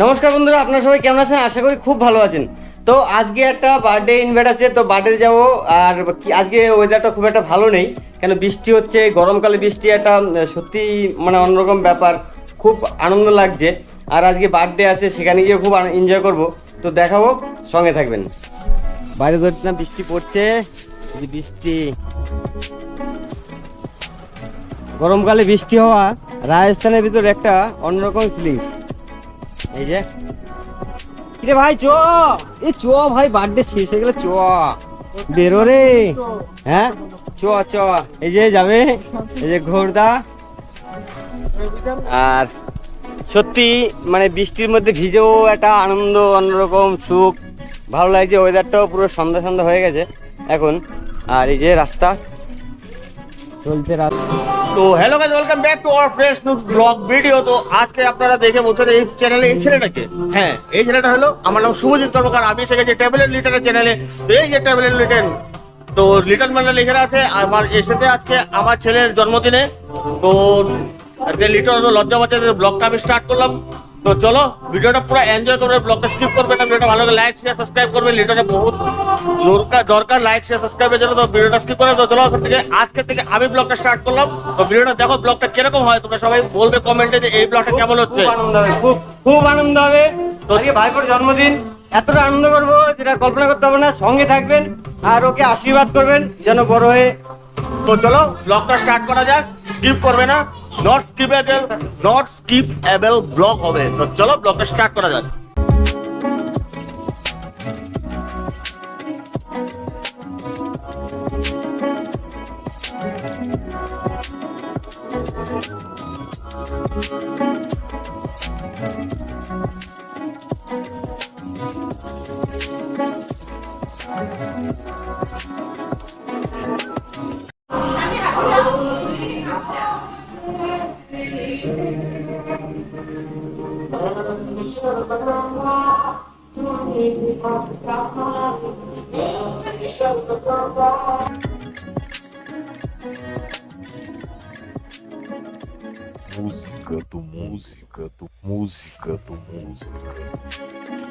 নমস্কার বন্ধুরা, আপনারা সবাই কেমন আছেন? আশা করি খুব ভালো আছেন। তো আজকে একটা বার্থডে ইনভাইট আছে, তো বার্থডে যাব। আর আজকে ওয়েদারটা খুব একটা ভালো নেই। কেন, বৃষ্টি হচ্ছে, গরমকালে বৃষ্টি একটা সত্যি মানে অন্যরকম ব্যাপার। খুব আনন্দ লাগছে। আর আজকে বার্থডে আছে, সেখানে গিয়ে খুব এনজয় করব। তো দেখাবো, সঙ্গে থাকবেন। বাইরে ধরতে না, বৃষ্টি পড়ছে। বৃষ্টি। গরমকালে বৃষ্টি হওয়া রাজস্থানের ভিতর একটা অন্যরকম ফিলিংস এই যে। কিরে ভাই, চ। এ চ ভাই বার্থডে শেষ হয়ে গেলে চ। বেরো রে। হ্যাঁ? চ চ। এই যে যাবে। এই যে ঘোরদা। আর সত্যি মানে বৃষ্টির মধ্যে ভিজেও একটা আনন্দ, অন্যরকম সুখ। ভালো লাগছে ওয়েদারটাও পুরো সন্ধ্যা সন্ধ্যা হয়ে গেছে। এখন, আর এই যে রাস্তা। চলছে রাস্তা। তো hello guys welcome back to our fresh news blog video তো আজকে আপনারা দেখে বলছেন এই চ্যানেলে এই ছেলেটাকে। হ্যাঁ এই ছেলেটা হলো আমার নাম শুভজিৎ কর্মকার, আমি এসে গেছি ট্যাবলেট লিটারের চ্যানেলে এই যে ট্যাবলেট লিটার তো লিটন মানে লিখে আছে, আমার এসেতে আজকে আমার ছেলের জন্মদিনে। তো আজকে লিটন লজ্জা বাচ্চাদের ব্লগটা আমি স্টার্ট করলাম। তো চলো ভিডিওটা পুরো এনজয় করবে ব্লগটা স্কিপ করবে না ভিডিওটা ভালো লাইক শেয়ার সাবস্ক্রাইব করবে লিটনে বহুত দরকার দরকার লাইক শেয়ার সাবস্ক্রাইবের জন্য তো ভিডিওটা স্কিপ করে তো চলো এখন থেকে আজকে থেকে আমি ব্লগটা স্টার্ট করলাম। তো ভিডিওটা দেখো ব্লগটা কীরকম হয় তোমরা সবাই বলবে কমেন্টে যে এই ব্লগটা কেমন হচ্ছে। খুব আনন্দ হবে খুব খুব আনন্দ হবে। তো আজকে ভাইপোর জন্মদিন এতটা আনন্দ করব যেটা কল্পনা করতে হবে না সঙ্গে থাকবেন আর ওকে আশীর্বাদ করবেন যেন বড় হয়ে তো চলো ব্লগটা স্টার্ট করা যাক স্কিপ করবে না। Not skippable not skippable blog হবে। তো চলো ব্লগটা স্টার্ট করা যাক। Música do música do música do música.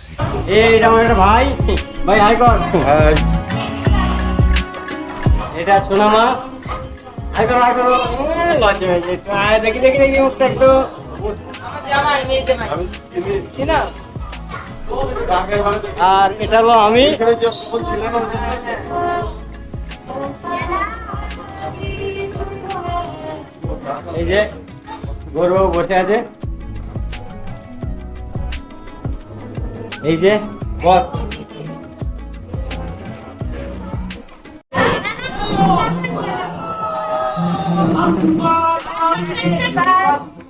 Música. এটা আমার একটা ভাই। ভাই হাই কর। এটা সোনা মা হাই করো। হাই করো দেখি দেখি দেখি মুখটা একটু। আর এটা হলো আমি। এই যে গৌরবাবু বসে আছে। এই যে বস।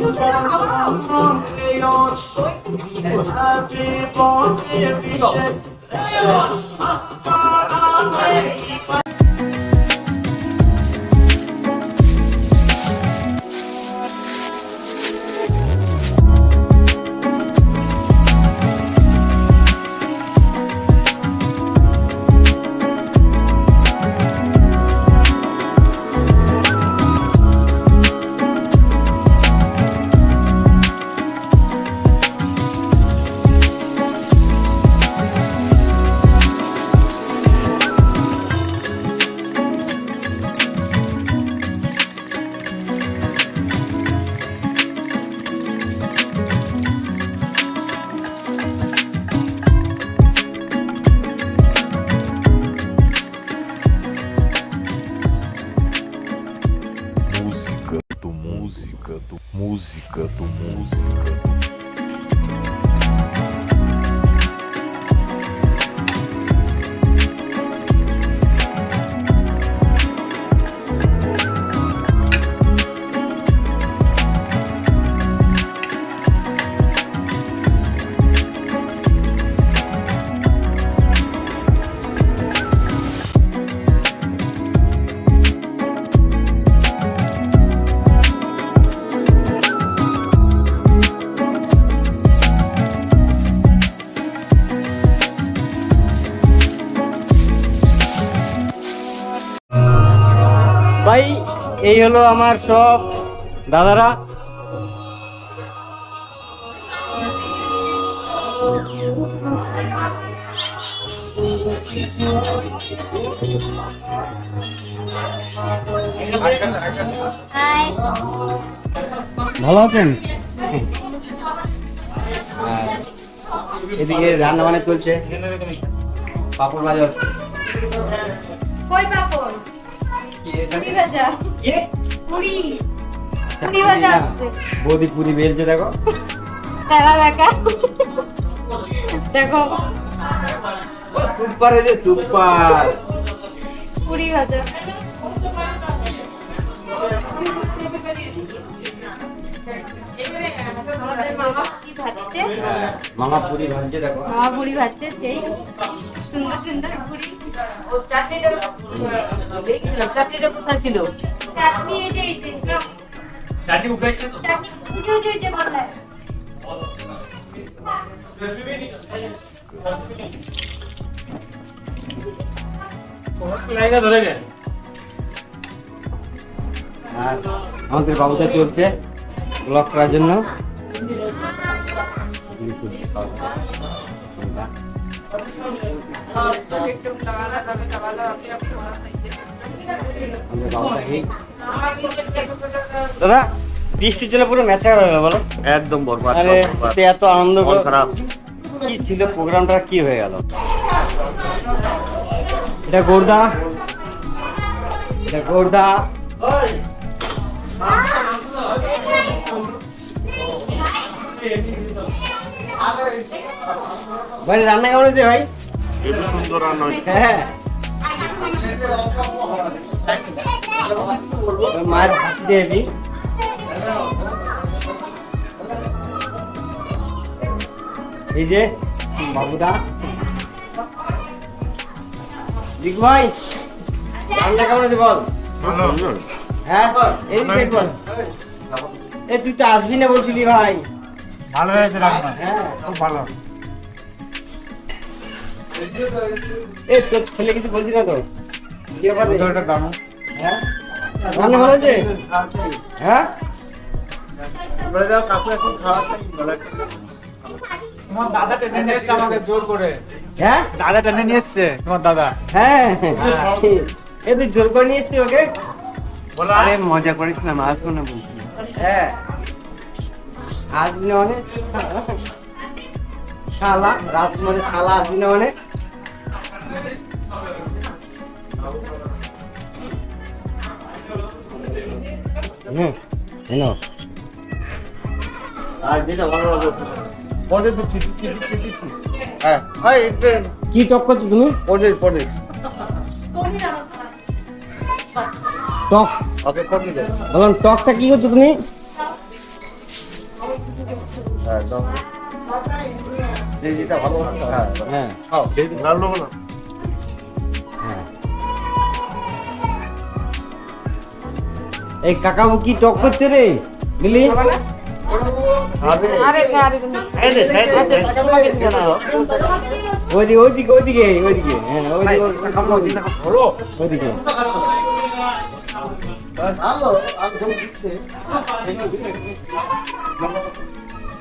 Música এই হলো আমার সব দাদারা। ভালো আছেন? এদিকে রান্না বান্না চলছে। পাপড় বাজার। কই পাপড়? বৌদি পুরি বেলছে দেখো। দেখো। সুপার হয়েছে সুপার। পুরি ভাজা মামা ভাজছে। মামা পুরি ভাজছে দেখো। মামা পুরি ভাজছে সেই সুন্দর সুন্দর পুরি। কোথায় ছিল? চাটনি এই যে এই যে চাটি উঠেছে তো? চাটনি যে যে আমাদের বাবুটা চলছে ব্লক করার জন্য। দাদা বৃষ্টির জন্য পুরো ম্যাচ হয়ে গেল বলো? একদম বরবাদ এত আনন্দ খারাপ। কি ছিল প্রোগ্রামটা কি হয়ে গেল? এটা গোর্দা। এটা গোর্দা। ভাই রান্না কেমন হয়েছে ভাই? সুন্দর রান্না হয়েছে। হ্যাঁ। মায়ের হাসি দিয়েছি এই যে বাবুদা। দিক ভাই রান্না কেমন আছে বল? হ্যাঁ? এই বল। এ তুই তো আসবি না বলছিলি ভাই। ভালো হয়েছে রান্না হ্যাঁ খুব ভালো। এ তোর ছেলে কিছু বলছি না তো? কি ব্যাপার রে? ওটা দাম হ্যাঁ? ভালো হয়েছে? হ্যাঁ? বলে দাও কাকু এখন খাওয়ার তোমার দাদা টেনে নিয়ে এসছে আমাকে জোর করে। হ্যাঁ? দাদা টেনে নিয়ে এসছে তোমার দাদা। হ্যাঁ। এ তুই জোর করে নিয়ে এসছিস ওকে? বলো। আরে মজা করেছিলাম আসব না। বলছি হ্যাঁ। আসবি না মানে শালা রাজকুমারের শালা আসবি না হুম এনো। আর যেটা ভালো লাগবে পরে দিচ্ছি দিচ্ছি দিচ্ছি দিচ্ছি। হ্যাঁ একটু। কি টক করছ তুমি? পনির পনির টক। ওকে পনির বললাম টকটা কি করছ তুমি? হ্যাঁ দাও। যে যেটা ভালো হ্যাঁ হ্যাঁ খাও। ভালো লাগবে না হ্যাঁ। এই কাকাবু কি টক করছে রে? নে। ওইদিকে ওইদিকে ওইদিকে ওইদিকে হ্যাঁ ওইদিকে ওইদিকে। ভালো আর দিচ্ছে।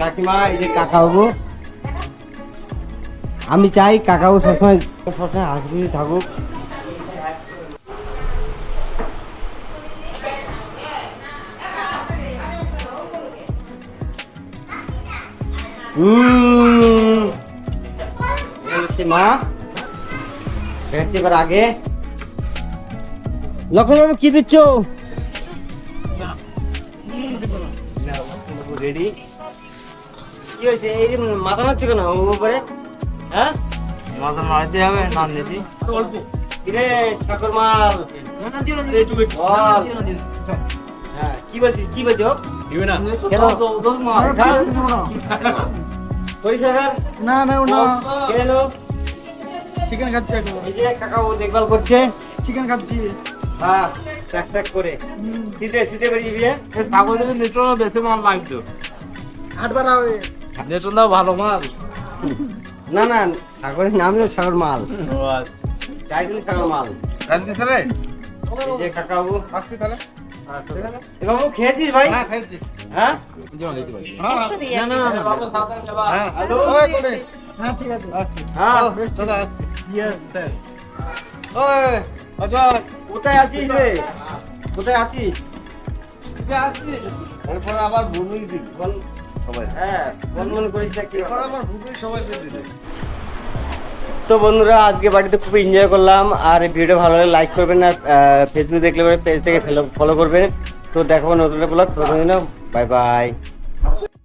কাকিমা এই যে কাকাবু আমি চাই কাকাবু সবসময় সবসময় হাসগুলি থাকুক। মা দেখাচ্ছি এবার আগে। লক্ষণবাবু কি দিচ্ছ? রেডি কি হয়েছে? এই যে মাথা নাচছে কেন ওর উপরে? হ্যাঁ? মাথা হবে কিরে মাল? হ্যাঁ কি বলছিস? কি বলছো? কেন? পরিষ্কার না না না। কেন চিকেন খাচ্ছি এখন। এই যে কাকা ও দেখভাল করছে। চিকেন খাচ্ছি। হ্যাঁ করে। শীতে শীতে বেরিয়ে বিয়ে সাগরের নেটওয়ার্ক বেশি মাল লাগতো আটবার হবে। নেটওয়ার্ক ভালো মাল। না না সাগরের নাম তো সাগর মাল। চাইছেন সাগর মাল। দিছে রে যে কাকাবু আসছি তাহলে বাবু খেয়েছিস ভাই? হ্যাঁ খাইছি হ্যাঁ? হ্যাঁ একটু না না না হ্যাঁ হ্যালো। ওই কোনে হ্যাঁ ঠিক আছে। আসছি। হ্যাঁ। ও, দাদা আসছি। ইয়েস স্যার ওই আচ্ছা কোথায় আছিস রে? কোথায় আছিস? যে আসছি। এরপরে আবার ভূমি দিবি। বল। সবাই। হ্যাঁ করিস না কি এরপরে সবাই তো বন্ধুরা আজকে বাড়িতে খুব এনজয় করলাম আর এই ভিডিও ভালো লাগলে লাইক করবেন আর ফেসবুক দেখলে পেজটাকে ফলো করবেন। তো দেখো নতুন ব্লগ ততদিন বাই বাই